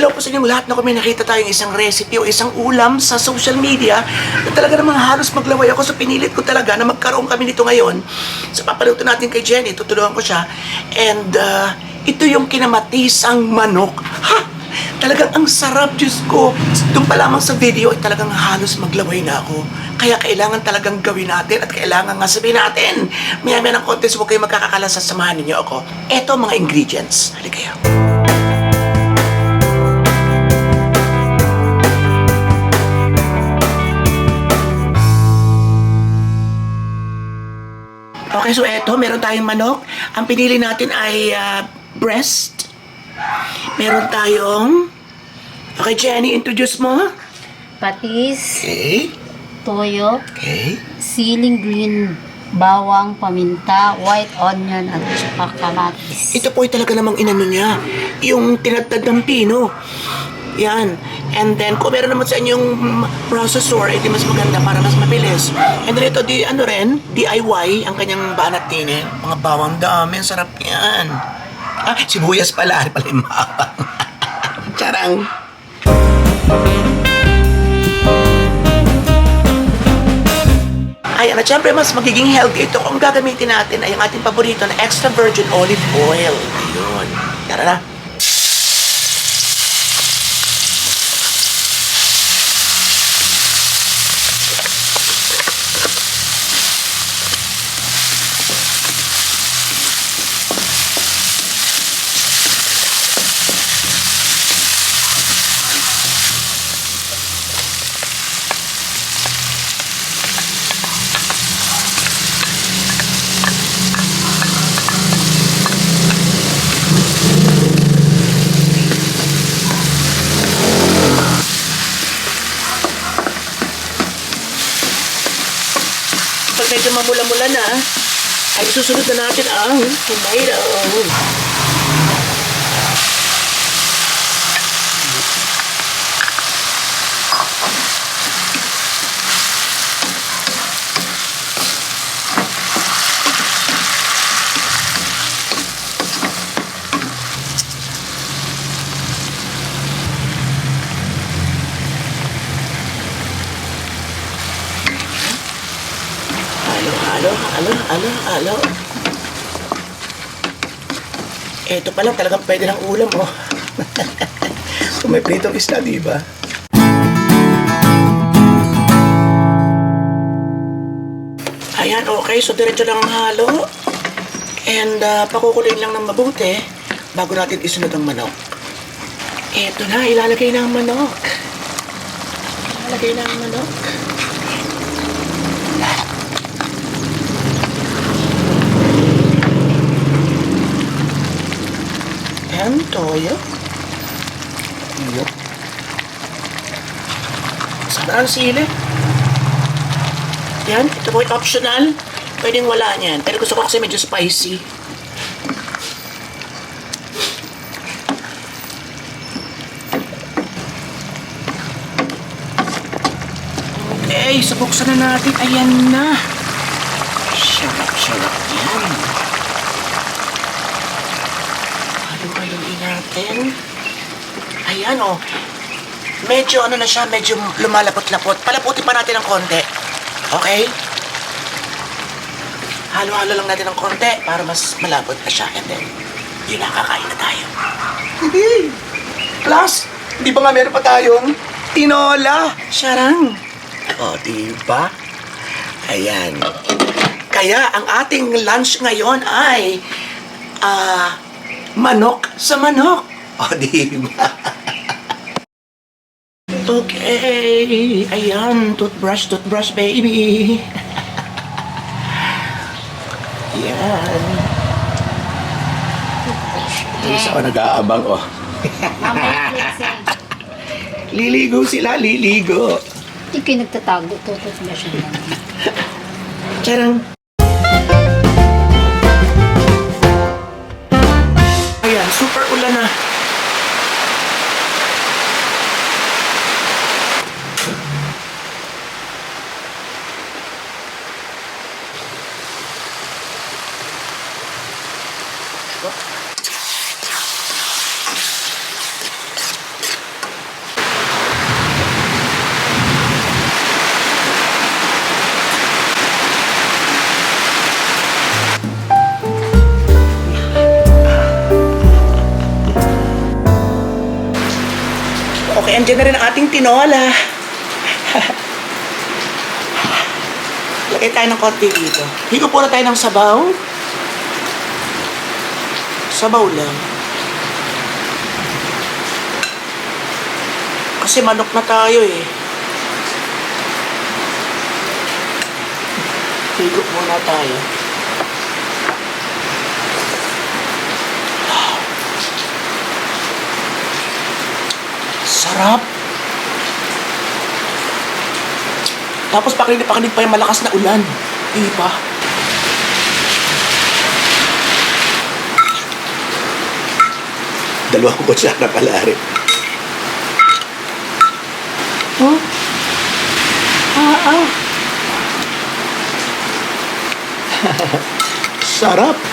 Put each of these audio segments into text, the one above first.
Hello po sa inyong lahat na kung may nakita tayong isang recipe o isang ulam sa social media na talaga namang halos maglaway ako so pinilit ko talaga na magkaroon kami nito ngayon. So papaluto natin kay Jenny, tutulungan ko siya. And uh, ito yung kinamatisang manok. Ha! Talagang ang sarap, Diyos ko. Doon pa lamang sa video ay talagang halos maglaway na ako. Kaya kailangan talagang gawin natin at kailangan nga sabihin natin. Maya-maya ng kontes, huwag kayo magkakakalasa, samahan ninyo ako. Eto ang mga ingredients. Halika kayo. Okay, so eto, meron tayong manok. Ang pinili natin ay ah, breast. Meron tayong... Okay, Jenny, introduce mo. patis, Okay, toyo, okay. siling green, bawang, paminta, white onion, at saka kamatis. Ito po ay talaga namang inano niya. Yung tinagtad ng pino. Yan. And then, kung meron naman sa inyong processor, edi mas maganda para mas mabilis. And then ito, di, ano rin, DIY, ang kanyang banat din eh. Mga bawang dami, ang sarap yan. Ah, sibuyas pala, pala yung bawang. Charang. Ayan, at syempre mas magiging healthy ito kung gagamitin natin ay ang ating paborito na extra virgin olive oil. Ayun. Tara na. Pag medyo mamula-mula na, ay susunod na natin ang tomato. Halo, halo, halo, halo, halo. Ito pa lang talagang pwede ng ulam, oh. Kung may pritong isda, di ba? Ayan, okay. So, diretso lang ang halo. And uh, pakukuloyin lang ng mabuti bago natin isunod ang manok. Ito na, ilalagay na ang manok. Ilalagay na ang manok. And toyo. Yup. Sana ang sili. Yan, ito po optional. Pwedeng wala niyan. Pero gusto ko kasi medyo spicy. Okay, so buksan na natin. Ayan na. Sarap, sarap yan. Halo-haloin natin. Ayan oh. Medyo ano na siya, medyo lumalapot-lapot. Palaputin pa natin ng konti. Okay? Halo-halo lang natin ng konti para mas malapot na siya. And then, yun na, kakain na tayo. Plus, di ba nga meron pa tayong tinola? Sarang. O, di ba? Ayan. Kaya ang ating lunch ngayon ay ah manok sa manok. O, di ba? Okay. Ayan, toothbrush, toothbrush, baby. Yan. Isa ko nag-aabang, oh. Liligo sila, liligo. Hindi kayo nagtatago. Siya lang? Charang. Andyan na rin ang ating tinola. Lagay tayo ng konti dito. Higo po na tayo ng sabaw. Sabaw lang. Kasi manok na tayo eh. Higo muna tayo. Sarap. Tapos pakinig, pakinig pa yung malakas na ulan. Di ba? Dalawang kutsara pala rin. Huh? Ah, ah. Sarap.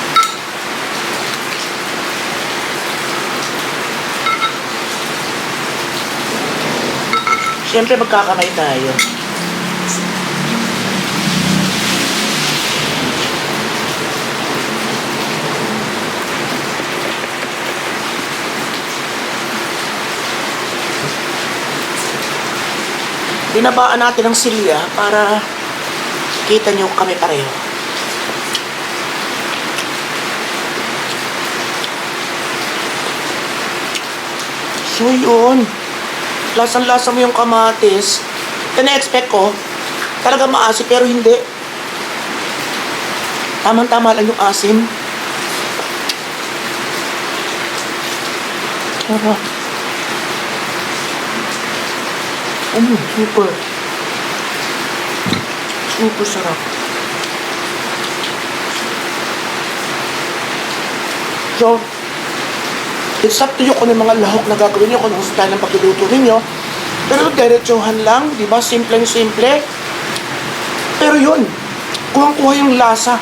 Siyempre magkakamay tayo. Binabaan natin ang silya para kita nyo kami pareho. So yun, lasang-lasa mo yung kamatis. Ina-expect ko, talaga maasim pero hindi. Tamang-tama lang yung asim. Sarap. Mm, super. Super sarap. So, it's up to you kung yung mga lahok na gagawin nyo, kung anong style ng pagluluto ninyo. Pero diretsuhan lang, di ba? Simpleng-simple. Pero yun, kuhang-kuha yung lasa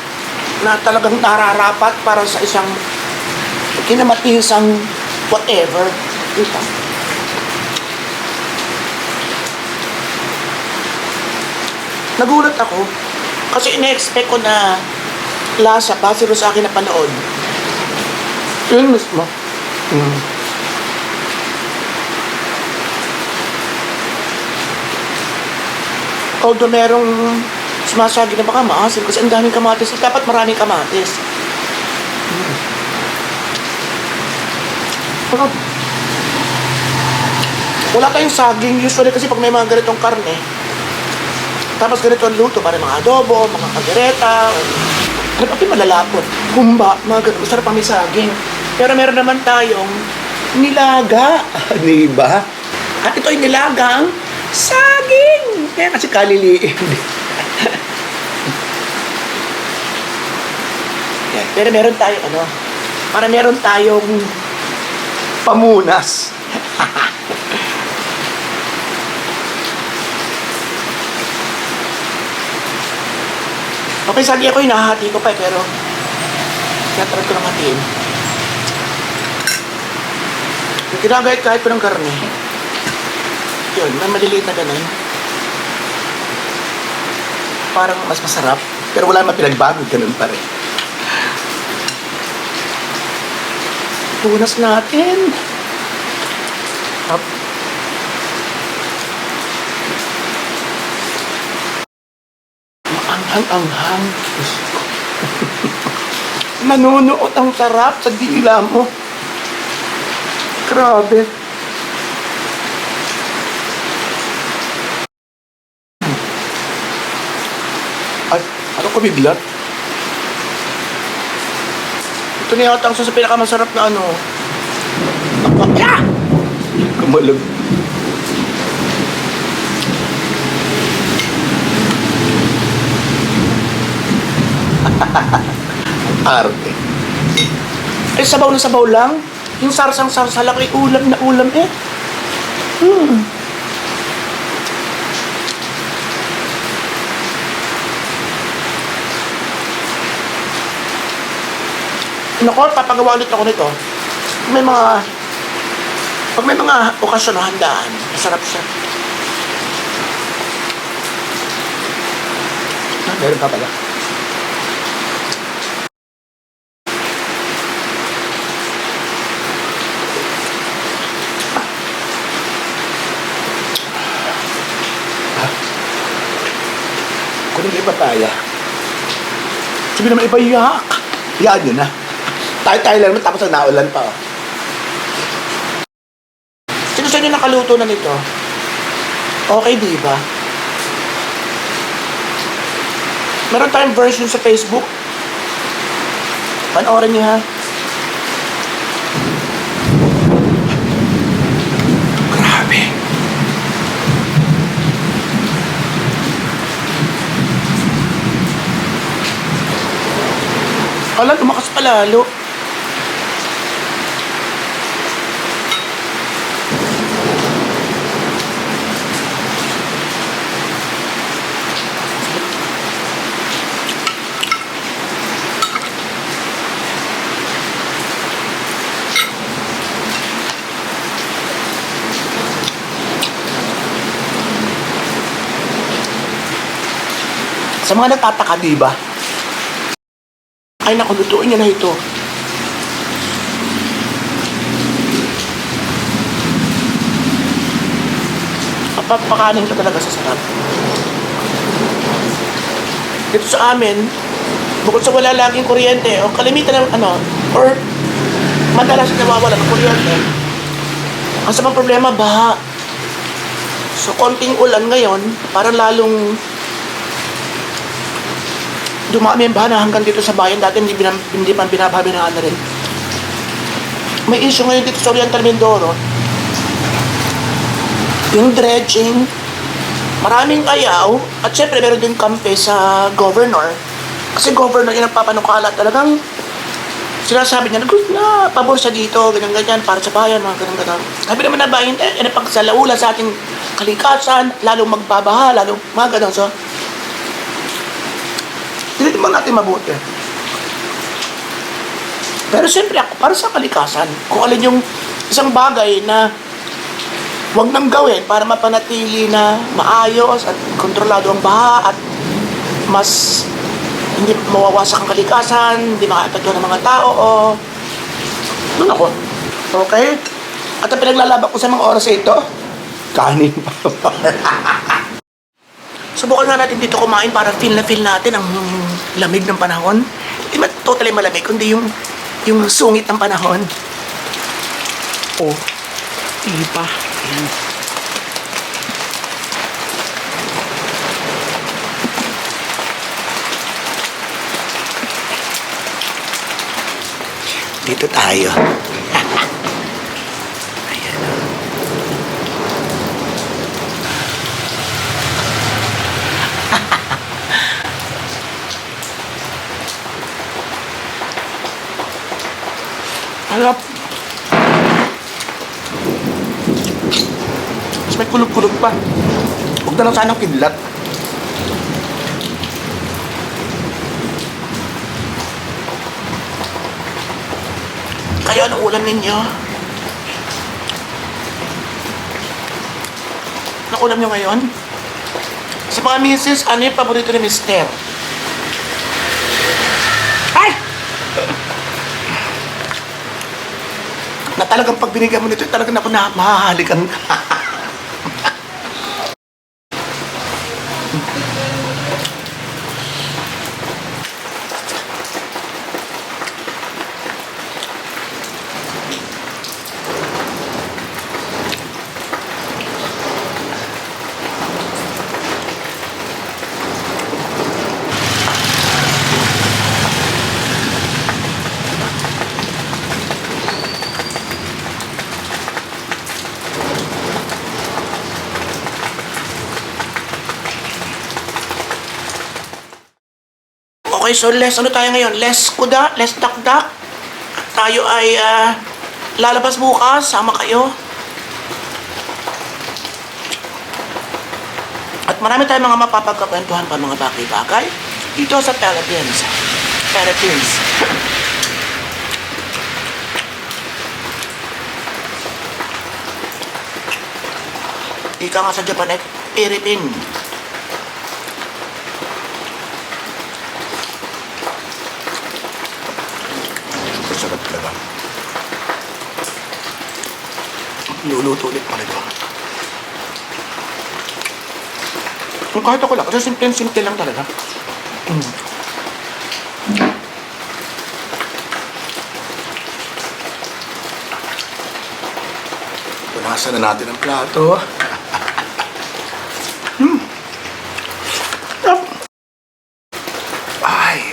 na talagang nararapat para sa isang kinamatisang whatever. Di ba? Nagulat ako kasi ina-expect ko na lasa rin sa akin na panood. Yun mismo. Mm. Although merong sumasagi na baka maasim kasi ang daming kamatis. Dapat maraming kamatis. Mm. Sarap. Wala tayong saging usually kasi pag may mga ganitong karne, tapos ganito ang luto, para mga adobo, mga kagereta, ano pa malalapot, kumba, mga ganito, masarap ang may saging. Pero meron naman tayong nilaga, di ba? At ito ay nilagang saging. Kaya kasi kaliliin. Pero meron tayo ano, para meron tayong pamunas. Okay, sagi ako hinahati ko pa eh, pero tinatry ko lang hatiin. Yung kinagayat-kahit ko ng karne, yun, may maliliit na ganun. Parang mas masarap, pero wala naman pinagbago, ganun pa rin. Punas natin. Up. Maanghang-anghang. Nanunuot ang sarap sa dila mo. Grabe. Ay, ano ko biglat? Ito na yata ang sa pinakamasarap na ano. Ah! Kumalag. Arte. Eh, sabaw na sabaw lang. Yung sarsang-sarsa lang, ay ulam na ulam eh. Hmm. Nako, papagawa ulit ako nito. May mga... Pag may mga okasyon o handaan, masarap siya. Ah, meron pa pala. Sabi ng iba tayo. Sabi naman iba, yak. Yan yun na. Tayo-tayo lang naman tapos naulan pa. Oh. Sino sa inyo nakaluto na nito? Okay, di ba? Meron tayong version sa Facebook. Panoorin niyo ha. Ala, lumakas pa lalo. Sa mga nagtataka, di ba? Ay, naku, lutuin niya na ito. Papapakanin ka talaga sa sarap. Dito sa amin, bukod sa wala laging kuryente, o kalimitan ng ano, or madalas nawawala ng kuryente, ang sa mga problema, baha. So, konting ulan ngayon, parang lalong dumami ang baha na hanggang dito sa bayan. Dati hindi, binam, hindi pa binabahinaan na rin. May issue ngayon dito sa Oriental Mindoro. Yung dredging, maraming ayaw, at syempre meron din kampe sa governor. Kasi governor yung nagpapanukala talagang sinasabi niya, "Nagus na, pabor siya dito, ganyan-ganyan, para sa bayan, mga ganyan-ganyan. Sabi naman na bayan, eh, eh, pag sa laula sa ating kalikasan, lalong magbabaha, lalong mga ganun. So, tinitignan natin mabuti. Pero siyempre para sa kalikasan, kung alin yung isang bagay na huwag nang gawin para mapanatili na maayos at kontrolado ang baha at mas hindi mawawasak ang kalikasan, hindi makaapekto ng mga tao o doon ako. Okay? At ang pinaglalaban ko sa mga oras ito, kanin pa. Subukan nga natin dito kumain para feel na feel natin ang lamig ng panahon. Hindi man totally malamig, kundi yung, yung sungit ng panahon. Oh, iba. Ayan. Dito tayo. Harap. Mas may kulog-kulog pa. Huwag na lang sanang kidlat. Kayo, anong ulam ninyo? Anong ulam nyo ngayon? Sa mga misis, ano yung paborito ni Mister? Na talagang pag binigyan mo nito, talagang ako na mahahalikan Okay, so less ano tayo ngayon? Less kuda, less dakdak. Tayo ay ah, lalabas bukas, sama kayo. At marami tayong mga mapapagkakwentuhan pa mga bagay-bagay dito sa Philippines. Philippines. Ika nga sa Japan ay Philippine. Super sarap talaga. Luluto ulit pala ito. Kung kahit ako lang, kasi simple-simple lang talaga. Mm. Punasan na natin ang plato. Hmm. Sarap. Ay.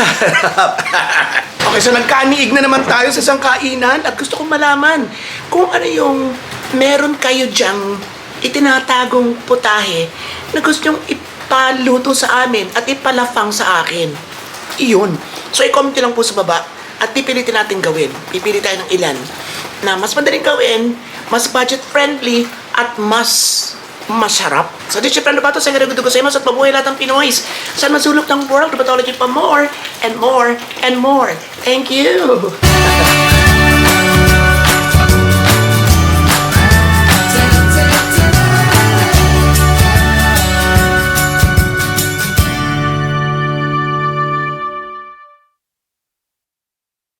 Sarap. okay, so nagkaniig na naman tayo sa isang kainan at gusto kong malaman kung ano yung meron kayo dyang itinatagong putahe na gusto nyong ipaluto sa amin at ipalafang sa akin. Iyon. So, i-comment lang po sa baba at pipilitin natin gawin. Pipili tayo ng ilan na mas madaling gawin, mas budget friendly at mas masarap. So, this is Friend Bato, sa Garagudo ko sa at mabuhay lahat ng Pinoys. Saan masulok ng world, Batology pa more and more and more. Thank you!